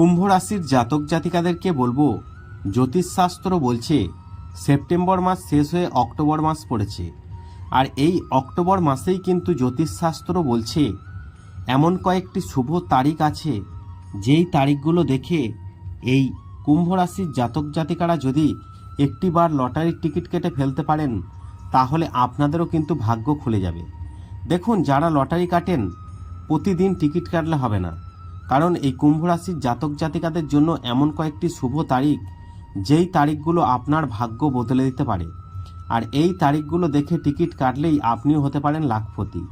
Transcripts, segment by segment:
কুম্ভ রাশির জাতক জাতিকাদেরকে বলব জ্যোতিষশাস্ত্র বলছে, সেপ্টেম্বর মাস শেষ হয়ে অক্টোবর মাস পড়েছে। আর এই অক্টোবর মাসেই কিন্তু জ্যোতিষশাস্ত্র বলছে, এমন কয়েকটি শুভ তারিখ আছে, যেই তারিখগুলো দেখে এই কুম্ভ রাশির জাতক জাতিকারা যদি একটিবার লটারির টিকিট কেটে ফেলতে পারেন, তাহলে আপনাদেরও কিন্তু ভাগ্য খুলে যাবে। দেখুন, যারা লটারি কাটেন, প্রতিদিন টিকিট কাটলে হবে না। কারণ এই কুম্ভ রাশির জাতক জাতিকাদের জন্য এমন কয়েকটি শুভ তারিখ, যেই তারিখগুলো আপনার ভাগ্য বদলে দিতে পারে। আর এই তারিখগুলো দেখে টিকিট কাটলেই আপনিও হতে পারেন লাখপতি।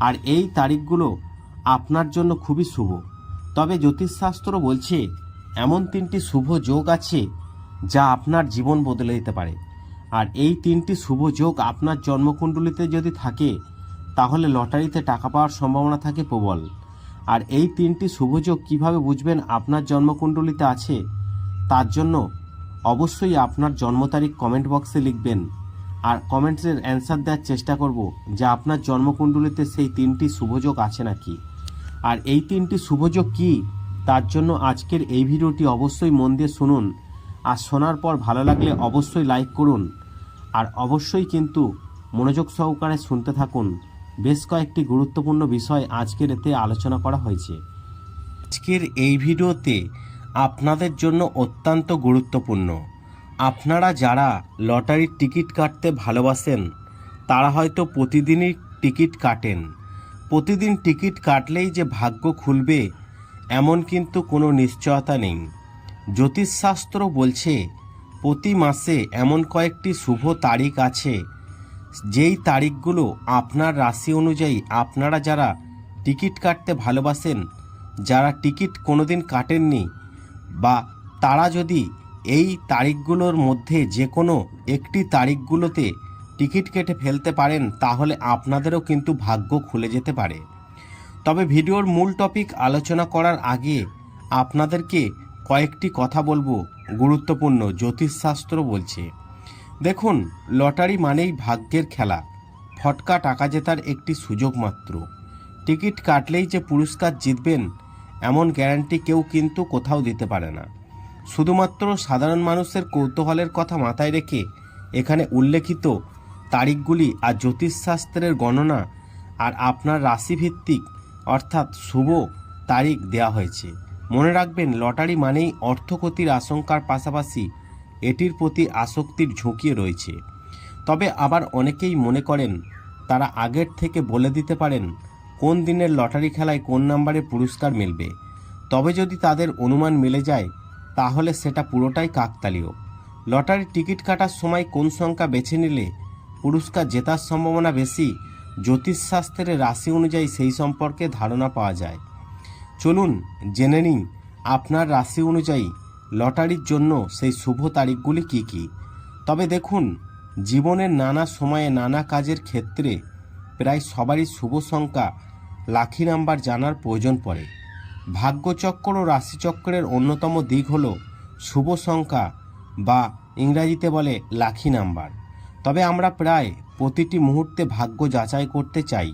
আর এই তারিখগুলো আপনার জন্য খুবই শুভ। তবে জ্যোতিষশাস্ত্র বলছে, এমন তিনটি শুভ যোগ আছে, যা আপনার জীবন বদলে দিতে পারে। আর এই তিনটি শুভ যোগ আপনার জন্মকুণ্ডলিতে যদি থাকে, তাহলে লটারিতে টাকা পাওয়ার সম্ভাবনা থাকে প্রবল। আর এই তিনটি শুভযোগ কীভাবে বুঝবেন আপনার জন্মকুণ্ডলিতে আছে? তার জন্য অবশ্যই আপনার জন্ম তারিখ কমেন্ট বক্সে লিখবেন। আর কমেন্টসের অ্যান্সার দেওয়ার চেষ্টা করব যে আপনার জন্মকুণ্ডলিতে সেই তিনটি শুভযোগ আছে নাকি। আর এই তিনটি শুভযোগ কি? তার জন্য আজকের এই ভিডিওটি অবশ্যই মন দিয়ে শুনুন। আর শোনার পর ভালো লাগলে অবশ্যই লাইক করুন। আর অবশ্যই কিন্তু মনোযোগ সহকারে শুনতে থাকুন। বেশ কয়েকটি গুরুত্বপূর্ণ বিষয় আজকের এতে আলোচনা করা হয়েছে। আজকের এই ভিডিওতে আপনাদের জন্য অত্যন্ত গুরুত্বপূর্ণ। আপনারা যারা লটারির টিকিট কাটতে ভালোবাসেন, তারা হয়তো প্রতিদিনই টিকিট কাটেন। প্রতিদিন টিকিট কাটলেই যে ভাগ্য খুলবে, এমন কিন্তু কোনো নিশ্চয়তা নেই। জ্যোতিষশাস্ত্র বলছে, প্রতি মাসে এমন কয়েকটি শুভ তারিখ আছে যেই তারিখগুলো আপনার রাশি অনুযায়ী আপনারা যারা টিকিট কাটতে ভালোবাসেন, যারা টিকিট কোনো দিন কাটেননি বা তারা যদি এই তারিখগুলোর মধ্যে যে কোনো একটি তারিখগুলোতে টিকিট কেটে ফেলতে পারেন, তাহলে আপনাদেরও কিন্তু ভাগ্য খুলে যেতে পারে। তবে ভিডিওর মূল টপিক আলোচনা করার আগে আপনাদেরকে কয়েকটি কথা বলব, গুরুত্বপূর্ণ জ্যোতিষশাস্ত্র বলছে। দেখুন, লটারি মানেই ভাগ্যের খেলা। ফটকা টাকা জেতার একটি সুযোগ মাত্র। টিকিট কাটলেই যে পুরস্কার জিতবেন, এমন গ্যারান্টি কেউ কিন্তু কোথাও দিতে পারে না। শুধুমাত্র সাধারণ মানুষের কৌতূহলের কথা মাথায় রেখে এখানে উল্লেখিত তারিখগুলি আর জ্যোতিষশাস্ত্রের গণনা আর আপনার রাশিভিত্তিক, অর্থাৎ শুভ, তারিখ দেওয়া হয়েছে। মনে রাখবেন, লটারি মানেই অর্থক্ষতির আশঙ্কার পাশাপাশি এটির প্রতি আসক্তির ঝুঁকি রয়েছে। তবে আবার অনেকেই মনে করেন, তারা আগের থেকে বলে দিতে পারেন, কোন দিনের লটারি খেলায় কোন নাম্বারে পুরস্কার মিলবে। তবে যদি তাদের অনুমান মিলে যায়, তাহলে সেটা পুরোটাই কাকতালীয়। লটারির টিকিট কাটার সময় কোন সংখ্যা বেছে নিলে পুরস্কার জেতার সম্ভাবনা বেশি, জ্যোতিষশাস্ত্রের রাশি অনুযায়ী সেই সম্পর্কে ধারণা পাওয়া যায়। চলুন জেনে নিন আপনার রাশি অনুযায়ী লটারির জন্য সেই শুভ তারিখগুলি কি কি? তবে দেখুন, জীবনের নানা সময়ে নানা কাজের ক্ষেত্রে প্রায় সবারই শুভ সংখ্যা লাখি নাম্বার জানার প্রয়োজন পড়ে। ভাগ্যচক্র ও রাশিচক্রের অন্যতম দিক হল শুভ সংখ্যা বা ইংরাজিতে বলে লাখি নাম্বার। তবে আমরা প্রায় প্রতিটি মুহূর্তে ভাগ্য যাচাই করতে চাই।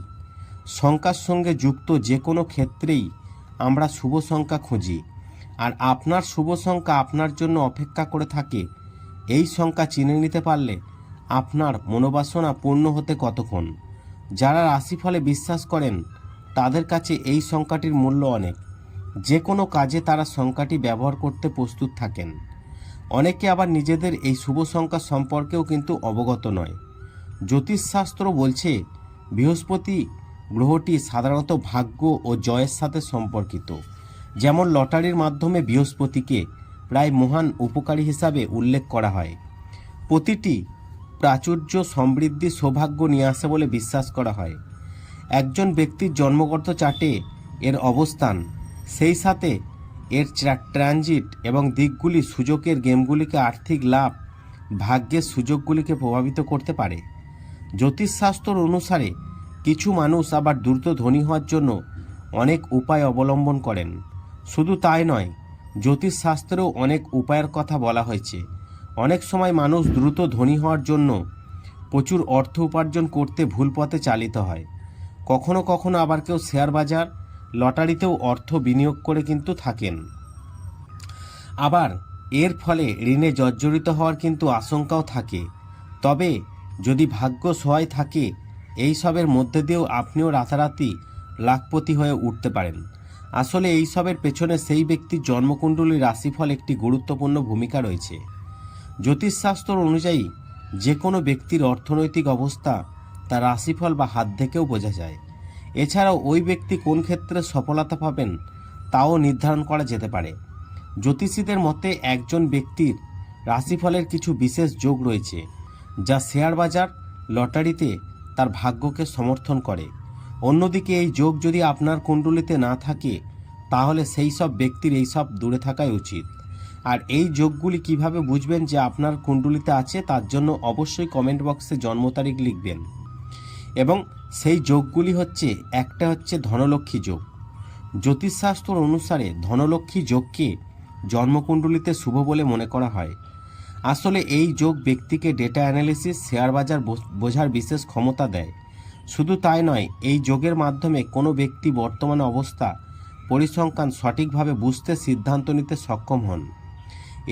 সংখ্যার সঙ্গে যুক্ত যে কোনো ক্ষেত্রেই আমরা শুভ সংখ্যা খুঁজি। আর আপনার শুভ সংখ্যা আপনার জন্য অপেক্ষা করে থাকে। এই সংখ্যা চিনে নিতে পারলে আপনার মনোবাসনা পূর্ণ হতে কতক্ষণ? যারা রাশিফলে বিশ্বাস করেন, তাদের কাছে এই সংখ্যাটির মূল্য অনেক। যে কোনো কাজে তারা সংখ্যাটি ব্যবহার করতে প্রস্তুত থাকেন। অনেকে আবার নিজেদের এই শুভ সংখ্যা সম্পর্কেও কিন্তু অবগত নয়। জ্যোতিষশাস্ত্র বলছে, বৃহস্পতি গ্রহটি সাধারণত ভাগ্য ও জয়ের সাথে সম্পর্কিত। যেমন লটারির মাধ্যমে বৃহস্পতিকে প্রায় মহান উপকারী হিসাবে উল্লেখ করা হয়। প্রতিটি প্রাচুর্য সমৃদ্ধি সৌভাগ্য নিয়ে আসে বলে বিশ্বাস করা হয়। একজন ব্যক্তির জন্মগত চার্টে এর অবস্থান, সেই সাথে এর ট্রানজিট এবং দিকগুলি সুযোগের গেমগুলিকে আর্থিক লাভ, ভাগ্যের সুযোগগুলিকে প্রভাবিত করতে পারে। জ্যোতিষশাস্ত্র অনুসারে কিছু মানুষ আবার দ্রুত ধনী হওয়ার জন্য অনেক উপায় অবলম্বন করেন। শুধু তাই নয়, জ্যোতিষশাস্ত্রেও অনেক উপায়ের কথা বলা হয়েছে। অনেক সময় মানুষ দ্রুত ধনী হওয়ার জন্য প্রচুর অর্থ উপার্জন করতে ভুল পথে চালিত হয়। কখনো কখনো আবার কেউ শেয়ার বাজার, লটারিতেও অর্থ বিনিয়োগ করে কিন্তু থাকেন। আবার এর ফলে ঋণে জর্জরিত হওয়ার কিন্তু আশঙ্কাও থাকে। তবে যদি ভাগ্য সহায় থাকে, এই সবের মধ্যে দিয়েও আপনিও রাতারাতি লাখপতি হয়ে উঠতে পারেন। আসলে এই সবের পেছনে সেই ব্যক্তির জন্মকুণ্ডলীর রাশিফল একটি গুরুত্বপূর্ণ ভূমিকা রয়েছে। জ্যোতিষশাস্ত্র অনুযায়ী যে কোনো ব্যক্তির অর্থনৈতিক অবস্থা তার রাশিফল বা হাত থেকেও বোঝা যায়। এছাড়াও ওই ব্যক্তি কোন ক্ষেত্রে সফলতা পাবেন তাও নির্ধারণ করা যেতে পারে। জ্যোতিষীদের মতে একজন ব্যক্তির রাশিফলের কিছু বিশেষ যোগ রয়েছে, যা শেয়ার বাজার, লটারিতে তার ভাগ্যকে সমর্থন করে। অন্যদিকে এই যোগ যদি আপনার কুণ্ডলিতে না থাকে, তাহলে সেই সব ব্যক্তির এই সব দূরে থাকাই উচিত। আর এই যোগগুলি কীভাবে বুঝবেন যে আপনার কুণ্ডলিতে আছে, তার জন্য অবশ্যই কমেন্ট বক্সে জন্ম তারিখ লিখবেন। এবং সেই যোগগুলি হচ্ছে, একটা হচ্ছে ধনলক্ষ্মী যোগ। জ্যোতিষশাস্ত্র অনুসারে ধনলক্ষ্মী যোগকে জন্মকুণ্ডলিতে শুভ বলে মনে করা হয়। আসলে এই যোগ ব্যক্তিকে ডেটা অ্যানালিসিস শেয়ার বাজার বোঝ- বোঝার বিশেষ ক্ষমতা দেয়। শুধু তাই নয়, এই যোগের মাধ্যমে কোনো ব্যক্তি বর্তমান অবস্থা পরিসংখ্যান সঠিকভাবে বুঝতে সিদ্ধান্ত নিতে সক্ষম হন।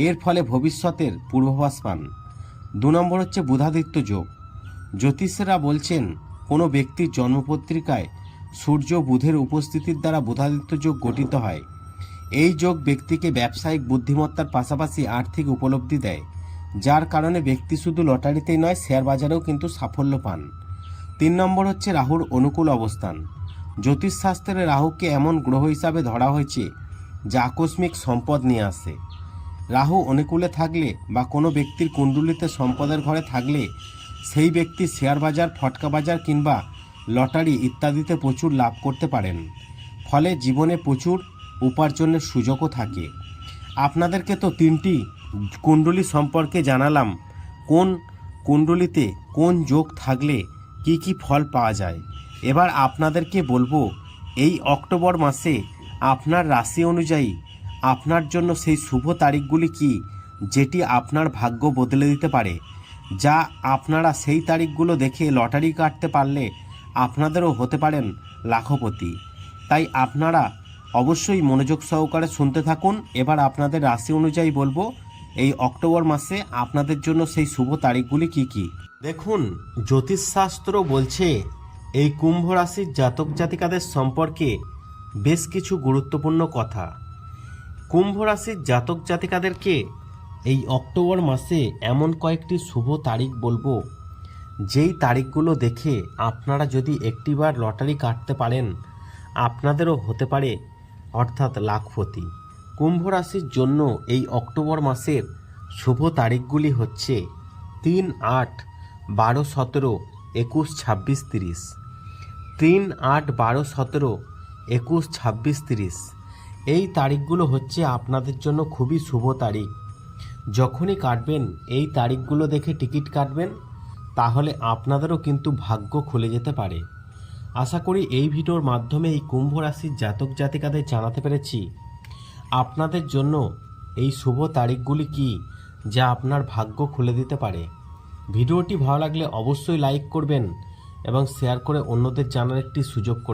এর ফলে ভবিষ্যতের পূর্বাভাস পান দু নম্বর হচ্ছে বুধাদিত্য যোগ। জ্যোতিষেরা বলছেন, কোনো ব্যক্তির জন্মপত্রিকায় সূর্য বুধের উপস্থিতির দ্বারা বুধাদিত্য যোগ গঠিত হয়। এই যোগ ব্যক্তিকে ব্যবসায়িক বুদ্ধিমত্তার পাশাপাশি আর্থিক উপলব্ধি দেয়, যার কারণে ব্যক্তি শুধু লটারিতেই নয় শেয়ার বাজারেও কিন্তু সাফল্য পান। তিন নম্বর হচ্ছে রাহুর অনুকূল অবস্থান। জ্যোতিষশাস্ত্রে রাহুকে এমন গ্রহ হিসাবে ধরা হয়েছে যা আকস্মিক সম্পদ নিয়ে আসে। রাহু অনুকূলে থাকলে বা কোনো ব্যক্তির কুণ্ডলিতে সম্পদের ঘরে থাকলে সেই ব্যক্তি শেয়ার বাজার, ফটকা বাজার কিংবা লটারি ইত্যাদিতে প্রচুর লাভ করতে পারেন। ফলে জীবনে প্রচুর উপার্জনের সুযোগও থাকে। আপনাদেরকে তো তিনটি কুণ্ডলি সম্পর্কে জানালাম। কোন কুণ্ডলিতে কোন যোগ থাকলে কি কি ফল পাওয়া যায়? এবার আপনাদেরকে বলব, এই অক্টোবর মাসে আপনার রাশি অনুযায়ী আপনার জন্য সেই শুভ তারিখগুলি কি, যেটি আপনার ভাগ্য বদলে দিতে পারে, যা আপনারা সেই তারিখগুলো দেখে লটারি কাটতে পারলে আপনাদেরও হতে পারেন লাখপতি। তাই আপনারা অবশ্যই মনোযোগ সহকারে শুনতে থাকুন। এবার আপনাদের রাশি অনুযায়ী বলব এই অক্টোবর মাসে আপনাদের জন্য সেই শুভ তারিখগুলি কি কি? দেখুন, জ্যোতিষশাস্ত্র বলছে, এই কুম্ভ রাশির জাতক জাতিকাদের সম্পর্কে বেশ কিছু গুরুত্বপূর্ণ কথা। কুম্ভ রাশির জাতক জাতিকাদেরকে এই অক্টোবর মাসে এমন কয়েকটি শুভ তারিখ বলব। যেই তারিখগুলো দেখে আপনারা যদি একটিবার লটারি কাটতে পারেন, আপনাদেরও হতে পারে, অর্থাৎ লাখপতি। কুম্ভ রাশির জন্য এই অক্টোবর মাসের শুভ তারিখগুলি হচ্ছে তিন আট বারো সতেরো একুশ ছাব্বিশ তিরিশ। তিন আট বারো সতেরো একুশ ছাব্বিশ তিরিশ। এই তারিখগুলো হচ্ছে আপনাদের জন্য খুবই শুভ তারিখ। যখনই কাটবেন, এই তারিখগুলো দেখে টিকিট কাটবেন, তাহলে আপনাদেরও কিন্তু ভাগ্য খুলে যেতে পারে। আশা করি এই ভিডিওর মাধ্যমে এই কুম্ভ রাশির জাতক জাতিকাদের জানাতে পেরেছি। আপনাদের জন্য এই শুভ তারিখগুলি কি যা আপনার ভাগ্য খুলে দিতে পারে? ভিডিওটি ভালো লাগলে অবশ্যই লাইক করবেন এবং শেয়ার করে অন্যদের জানার একটি সুযোগ